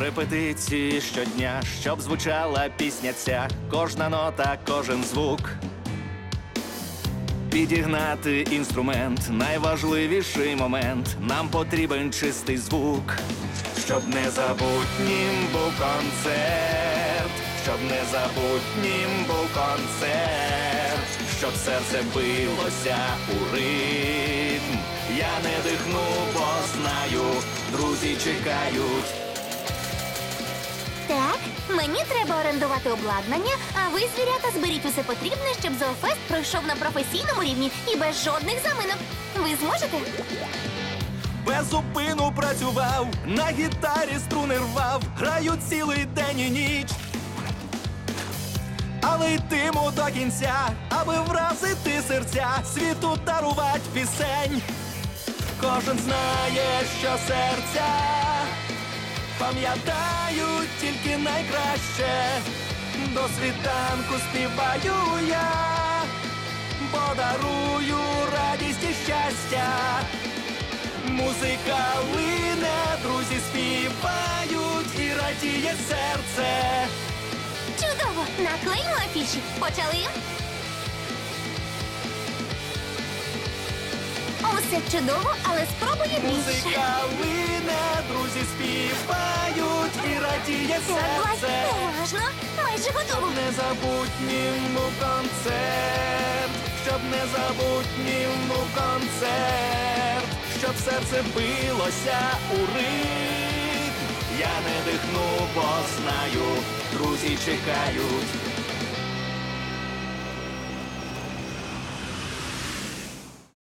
Репетиції щодня, щоб звучала пісня ця, кожна нота, кожен звук. Підігнати інструмент, найважливіший момент. Нам потрібен чистий звук, щоб незабутнім був концерт, щоб незабутнім був концерт, щоб серце билося у ритм. Я не дихну, бо знаю, друзі чекають. Мені треба орендувати обладнання, а ви, звірята, зберіть усе потрібне, щоб зоофест пройшов на професійному рівні і без жодних заминок. Ви зможете? Без зупину працював, на гітарі струни рвав, граю цілий день і ніч. Але йтиму до кінця, аби вразити серця, світу дарувать пісень. Кожен знає, що серця пам'ятають тільки найкраще. До світанку співаю я, подарую радість і щастя. Музика лине, друзі співають і радіє серце. Чудово! Наклеїмо афіші. Почали. Усе чудово, але спробує більше. Музика лине, друзі співають і радіє серце. уважно, майже готово. Незабутнім був концерт, щоб незабутнім був концерт, щоб серце билося у ритм. Я не дихну, бо знаю, друзі чекають.